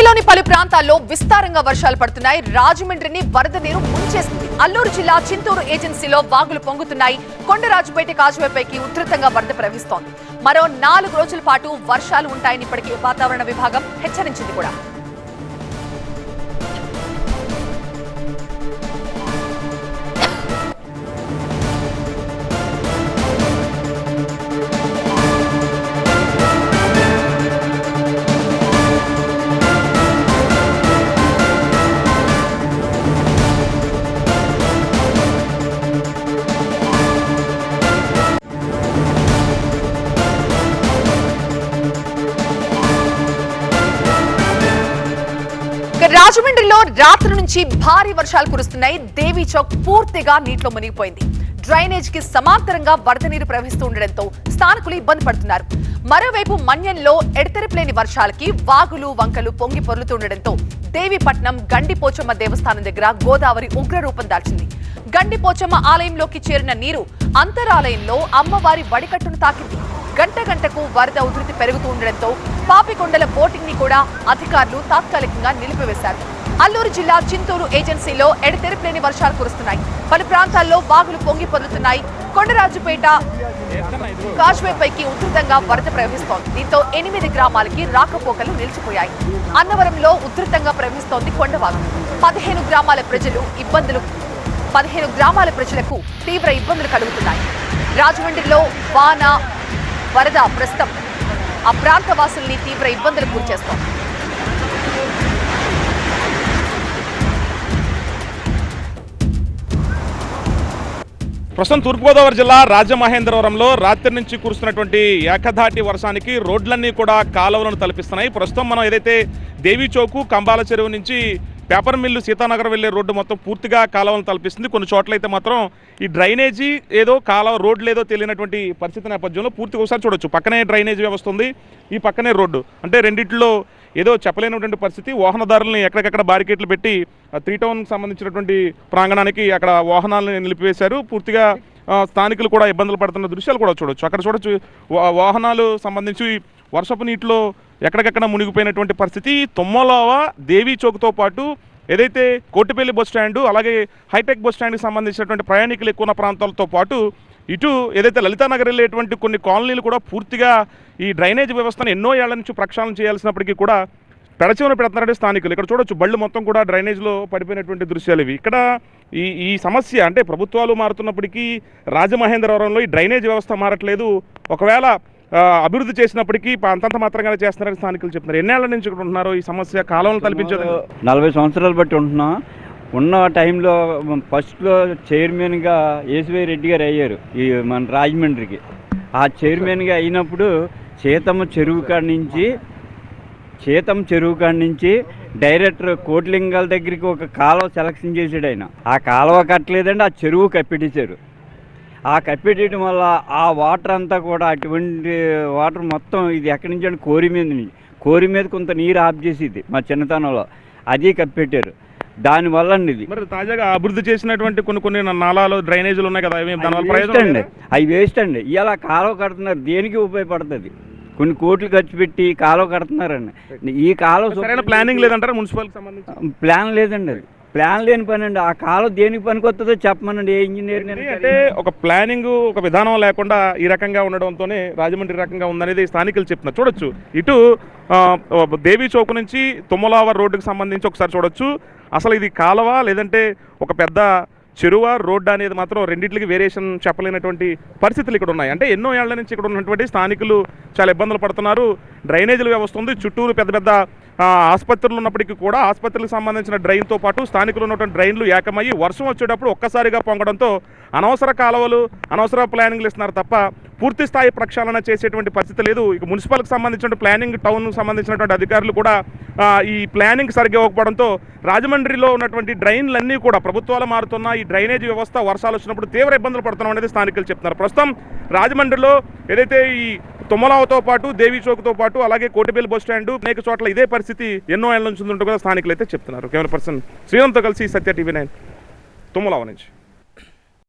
ఏపీలోని పలు ప్రాంతాల్లో విస్తారంగా వర్షాలు పడుతున్నాయి. రాజమండ్రిని వరద నీరు ముంచేస్తుంది అల్లూరు జిల్లా చింతూరు ఏజెన్సీలో వాగులు పొంగుతున్నాయి. కొండరాజుపేట కాజువేపైకి ఉధృతంగా వరద ప్రవహిస్తోంది. మరో నాలుగు రోజుల పాటు వర్షాలు ఉంటాయని ఇప్పటికే వాతావరణ విభాగం హెచ్చరించింది కూడా. రాజమండ్రిలో రాత్రి నుంచి భారీ వర్షాలు కురుస్తున్నాయి. దేవీ చౌక్ పూర్తిగా నీటిలో మునిగిపోయింది. డ్రైనేజ్కి సమాంతరంగా వరద నీరు ప్రవహిస్తూ ఉండడంతో స్థానికులు ఇబ్బంది పడుతున్నారు. మరోవైపు మన్యంలో ఎడతెరిపిలేని వర్షాలకి వాగులు వంకలు పొంగి పొర్లుతుండడంతో దేవీపట్నం గండిపోచమ్మ దేవస్థానం దగ్గర గోదావరి ఉగ్ర రూపం దాల్చింది. గండిపోచమ్మ ఆలయంలోకి చేరిన నీరు అంతరాలయంలో అమ్మవారి వడికట్టును తాకింది. గంట గంటకు వరద ఉధృతి పెరుగుతూ ఉండడంతో పాపికొండల బోటింగ్ని కూడా అధికారులు తాత్కాలికంగా నిలిపివేశారు. అల్లూరు జిల్లా చింతూరు ఏజెన్సీలో ఎడతెరిపిలేని వర్షాలు కురుస్తున్నాయి. పలు ప్రాంతాల్లో వాగులు పొంగి పొందుతున్నాయి కొండరాజుపేట కాజ్వేపైకి ఉధృతంగా వరద ప్రవహిస్తోంది. దీంతో ఎనిమిది గ్రామాలకి రాకపోకలు నిలిచిపోయాయి. అన్నవరంలో ఉధృతంగా ప్రవహిస్తోంది కొండవాగు పదిహేను గ్రామాల ప్రజలు ఇబ్బందులు పదిహేను గ్రామాల ప్రజలకు తీవ్ర ఇబ్బందులు కలుగుతున్నాయి. రాజమండ్రిలో వాన వరద ప్రస్తుతం ఆ ప్రాంత వాసుల్ని తీవ్ర ఇబ్బందులకు గురిచేస్తోంది ప్రస్తుతం తూర్పుగోదావరి జిల్లా రాజమహేంద్రవరంలో రాత్రి నుంచి కురుస్తున్నటువంటి ఏకధాటి వర్షానికి రోడ్లన్నీ కూడా కాలువలను తలపిస్తున్నాయి. ప్రస్తుతం మనం ఏదైతే దేవీ చౌకు కంబాల చెరువు నుంచి పేపర్ మిల్లు సీతానగర్ వెళ్ళే రోడ్డు మొత్తం పూర్తిగా కాలువలను తలపిస్తుంది. కొన్ని చోట్ల అయితే మాత్రం ఈ డ్రైనేజీ ఏదో కాలువ రోడ్లు ఏదో తెలియనటువంటి పరిస్థితి నేపథ్యంలో పూర్తిగా ఒకసారి చూడొచ్చు. పక్కనే డ్రైనేజీ వ్యవస్థ ఉంది ఈ పక్కనే రోడ్డు. అంటే రెండిట్లో ఏదో చెప్పలేనటువంటి పరిస్థితి. వాహనదారుల్ని ఎక్కడికక్కడ బారికేట్లు పెట్టి త్రీ టౌన్కి సంబంధించినటువంటి ప్రాంగణానికి అక్కడ వాహనాలను నిలిపివేశారు. పూర్తిగా స్థానికులు కూడా ఇబ్బందులు పడుతున్న దృశ్యాలు కూడా చూడొచ్చు. అక్కడ చూడొచ్చు వా- వాహనాలు సంబంధించి వర్షపు నీటిలో ఎక్కడికక్కడ మునిగిపోయినటువంటి పరిస్థితి. తొమ్మలోవ దేవీ చౌక్తో పాటు ఏదైతే కోటిపల్లి బస్ స్టాండు అలాగే హైటెక్ బస్ స్టాండ్కి సంబంధించినటువంటి ప్రయాణికులు ఎక్కువ ఉన్న ప్రాంతాలతో పాటు ఇటు ఏదైతే లలితానగర్ వెళ్ళేటువంటి కొన్ని కాలనీలు కూడా పూర్తిగా ఈ డ్రైనేజ్ వ్యవస్థను ఎన్నో ఏళ్ళ నుంచి ప్రక్షాళన చేయాల్సినప్పటికీ కూడా పెడచెవిన పెడుతున్నారంటే స్థానికులు. ఇక్కడ చూడొచ్చు బళ్ళు మొత్తం కూడా డ్రైనేజ్లో పడిపోయినటువంటి దృశ్యాలు ఇవి. ఇక్కడ ఈ ఈ సమస్య అంటే ప్రభుత్వాలు మారుతున్నప్పటికీ రాజమహేంద్రవరంలో ఈ డ్రైనేజ్ వ్యవస్థ మారట్లేదు. ఒకవేళ అభివృద్ధి చేసినప్పటికీ అంతంత మాత్రంగా చేస్తున్నారని స్థానికులు చెప్తున్నారు. ఎన్నేళ్ళ నుంచి ఇక్కడ ఉంటున్నారు? ఈ సమస్య కాలంలో తలపించేది నలభై సంవత్సరాలు బట్టి ఉంటున్నాం. ఉన్న టైంలో ఫస్ట్లో చైర్మన్గా ఏసువై రెడ్డి గారు అయ్యారు ఈ మన రాజమండ్రికి. ఆ చైర్మన్గా అయినప్పుడు సీతమ్మ చెరువు కాడ నుంచి సీతమ్మ చెరువు కాడ నుంచి డైరెక్టర్ కోట్లింగాల దగ్గరికి ఒక కాలువ సెలక్షన్ చేసాడు ఆయన. ఆ కాలువ కట్టలేదండి ఆ చెరువు కప్పెట్టేశారు ఆ కప్పెట్టేయడం వల్ల ఆ వాటర్ అంతా కూడా అటువంటి వాటర్ మొత్తం ఇది ఎక్కడి నుంచి అంటే కోరి మీద నుంచి. కోరి మీద కొంత నీరు ఆఫ్ చేసేది మా చిన్నతనంలో. అది కప్పెట్టారు. దానివల్ల అండి ఇది. మరి తాజాగా అభివృద్ధి చేసినటువంటి కొన్ని కొన్ని నాలాలు డ్రైనేజీలు ఉన్నాయి కదా అవి ప్రయోజనం అండి? అవి వేస్ట్ అండి. ఇలా కాలువ కడుతున్నారు. దేనికి ఉపయోగపడుతుంది? కొన్ని కోట్లు ఖర్చు పెట్టి కాలువ కడుతున్నారండి. ఈ కాలువ ప్లానింగ్ లేదంటారా మున్సిపాలిటీ సంబంధించి? ప్లాన్ లేదండి అది. ప్లాన్ లేని పని అండి. ఆ కాలువ దేనికి పనికి వస్తుందో చెప్పమనండి. ఏ ఇంజనీర్ అంటే ఒక ప్లానింగ్ ఒక విధానం లేకుండా ఈ రకంగా ఉండడంతోనే రాజమండ్రి రకంగా ఉందనేది స్థానికులు చెప్తున్నారు. చూడొచ్చు. ఇటు దేవీ చౌక్ నుంచి తుమ్మలావ రోడ్డుకి సంబంధించి ఒకసారి చూడొచ్చు. అసలు ఇది కాలువ లేదంటే ఒక పెద్ద చెరువ రోడ్డు అనేది మాత్రం రెండింటికి వేరియేషన్ చెప్పలేనటువంటి పరిస్థితులు ఇక్కడ ఉన్నాయి. అంటే ఎన్నో ఏళ్ళ నుంచి ఇక్కడ ఉన్నటువంటి స్థానికులు చాలా ఇబ్బందులు పడుతున్నారు. డ్రైనేజీల వ్యవస్థ ఉంది. చుట్టూరు పెద్ద పెద్ద ఆసుపత్రులు ఉన్నప్పటికీ కూడా ఆసుపత్రులకు సంబంధించిన డ్రైన్తో పాటు స్థానికులు ఉన్నటువంటి డ్రైన్లు ఏకమయ్యి వర్షం వచ్చేటప్పుడు ఒక్కసారిగా పొంగడంతో అనవసర కాలువలు అనవసర ప్లానింగ్లు ఇస్తున్నారు తప్ప పూర్తి స్థాయి ప్రక్షాళన చేసేటువంటి పరిస్థితి లేదు. ఇక మున్సిపల్కి సంబంధించిన ప్లానింగ్ టౌన్ సంబంధించినటువంటి అధికారులు కూడా ఈ ప్లానింగ్ సరిగ్గా ఇవ్వకపోవడంతో రాజమండ్రిలో ఉన్నటువంటి డ్రైన్లన్నీ కూడా ప్రభుత్వాలు మారుతున్న ఈ డ్రైనేజ్ వ్యవస్థ వర్షాలు వచ్చినప్పుడు తీవ్ర ఇబ్బందులు పడుతున్నాం అనేది స్థానికులు చెప్తున్నారు. ప్రస్తుతం రాజమండ్రిలో ఏదైతే ఈ తుమ్మలావతో పాటు దేవీ చౌక్తో పాటు అలాగే కోటిపల్లి బస్ స్టాండ్ అనేక చోట్ల ఇదే పరిస్థితి ఎన్నో ఏళ్ళ నుంచి ఉంటుందో కూడా స్థానికులు అయితే చెప్తున్నారు. కెమెరా పర్సన్ శ్రీరామ్తో కలిసి సత్య టీవీ నైన్ తుమ్మలావ నుంచి.